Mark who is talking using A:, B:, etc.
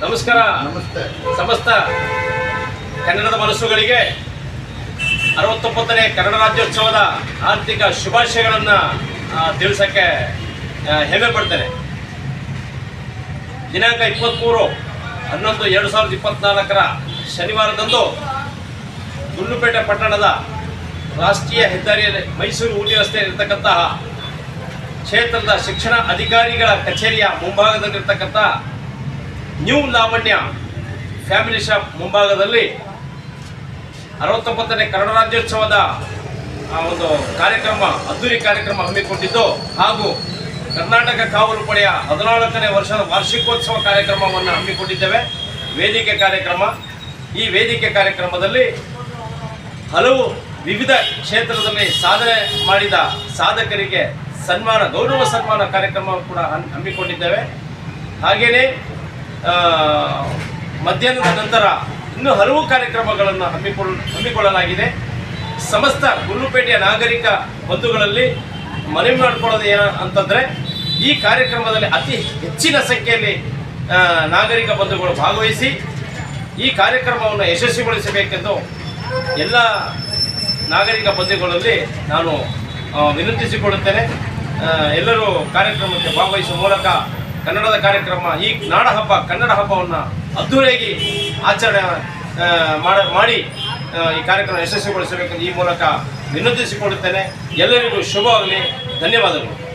A: ನಮಸ್ಕಾರ.
B: ನಮಸ್ತೆ.
A: ಸಮಸ್ತ ಕನ್ನಡದ ಮನಸ್ಸುಗಳಿಗೆ ಅರವತ್ತೊಂಬತ್ತನೇ ಕನ್ನಡ ರಾಜ್ಯೋತ್ಸವದ ಆರ್ಥಿಕ ಶುಭಾಶಯಗಳನ್ನು ತಿಳಿಸೋಕ್ಕೆ ಹೆಮ್ಮೆ ಪಡ್ತೇನೆ. ದಿನಾಂಕ ಇಪ್ಪತ್ತ್ಮೂರು ಹನ್ನೊಂದು ಎರಡು ಸಾವಿರದ ಇಪ್ಪತ್ತ್ನಾಲ್ಕರ ಶನಿವಾರದಂದು ಗುಂಡುಪೇಟೆ ಪಟ್ಟಣದ ರಾಷ್ಟ್ರೀಯ ಹೆದ್ದಾರಿಯಲ್ಲಿ ಮೈಸೂರು ಊಟಿ ರಸ್ತೆಯಲ್ಲಿರ್ತಕ್ಕಂತಹ ಕ್ಷೇತ್ರದ ಶಿಕ್ಷಣ ಅಧಿಕಾರಿಗಳ ಕಚೇರಿಯ ಮುಂಭಾಗದಲ್ಲಿರ್ತಕ್ಕಂಥ ನ್ಯೂ ಲಾವಣ್ಯ ಫ್ಯಾಮಿಲಿ ಶಾಪ್ ಮುಂಭಾಗದಲ್ಲಿ ಅರವತ್ತೊಂಬತ್ತನೇ ಕನ್ನಡ ರಾಜ್ಯೋತ್ಸವದ ಆ, ಒಂದು ಕಾರ್ಯಕ್ರಮ ಅದ್ದೂರಿ ಕಾರ್ಯಕ್ರಮ ಹಮ್ಮಿಕೊಂಡಿದ್ದು ಹಾಗೂ ಕರ್ನಾಟಕ ಕಾವಲು ಪಡೆಯ ಹದಿನಾಲ್ಕನೇ ವರ್ಷದ ವಾರ್ಷಿಕೋತ್ಸವ ಕಾರ್ಯಕ್ರಮವನ್ನು ಹಮ್ಮಿಕೊಂಡಿದ್ದೇವೆ. ವೇದಿಕೆ ಕಾರ್ಯಕ್ರಮ. ಈ ವೇದಿಕೆ ಕಾರ್ಯಕ್ರಮದಲ್ಲಿ ಹಲವು ವಿವಿಧ ಕ್ಷೇತ್ರದಲ್ಲಿ ಸಾಧನೆ ಮಾಡಿದ ಸಾಧಕರಿಗೆ ಸನ್ಮಾನ ಗೌರವ ಸನ್ಮಾನ ಕಾರ್ಯಕ್ರಮ ಕೂಡ ಹಮ್ಮಿಕೊಂಡಿದ್ದೇವೆ. ಹಾಗೆಯೇ ಮಧ್ಯಾಹ್ನದ ನಂತರ ಇನ್ನೂ ಹಲವು ಕಾರ್ಯಕ್ರಮಗಳನ್ನು ಹಮ್ಮಿಕೊಳ್ಳ, ಹಮ್ಮಿಕೊಳ್ಳಲಾಗಿದೆ. ಸಮಸ್ತ ಗುಂಡ್ಲುಪೇಟೆಯ ನಾಗರಿಕ ಬಂಧುಗಳಲ್ಲಿ ಮನವಿ ಮಾಡಿಕೊಳ್ಳೋದು ಏನ ಅಂತಂದರೆ, ಈ ಕಾರ್ಯಕ್ರಮದಲ್ಲಿ ಅತಿ ಹೆಚ್ಚಿನ ಸಂಖ್ಯೆಯಲ್ಲಿ ನಾಗರಿಕ ಬಂಧುಗಳು ಭಾಗವಹಿಸಿ ಈ ಕಾರ್ಯಕ್ರಮವನ್ನು ಯಶಸ್ವಿಗೊಳಿಸಬೇಕೆಂದು ಎಲ್ಲ ನಾಗರಿಕ ಬಂಧುಗಳಲ್ಲಿ ನಾನು ವಿನಂತಿಸಿಕೊಳ್ಳುತ್ತೇನೆ. ಎಲ್ಲರೂ ಕಾರ್ಯಕ್ರಮಕ್ಕೆ ಭಾಗವಹಿಸುವ ಮೂಲಕ ಕನ್ನಡದ ಕಾರ್ಯಕ್ರಮ, ಈ ನಾಡ ಹಬ್ಬ, ಕನ್ನಡ ಹಬ್ಬವನ್ನು ಅದ್ದೂರಿಯಾಗಿ ಆಚರಣೆ ಮಾಡ ಈ ಕಾರ್ಯಕ್ರಮ ಯಶಸ್ವಿಗೊಳಿಸಬೇಕೆಂದು ಈ ಮೂಲಕ ವಿನಂತಿಸಿಕೊಳ್ಳುತ್ತೇನೆ. ಎಲ್ಲರಿಗೂ ಶುಭವಾಗಲಿ. ಧನ್ಯವಾದಗಳು.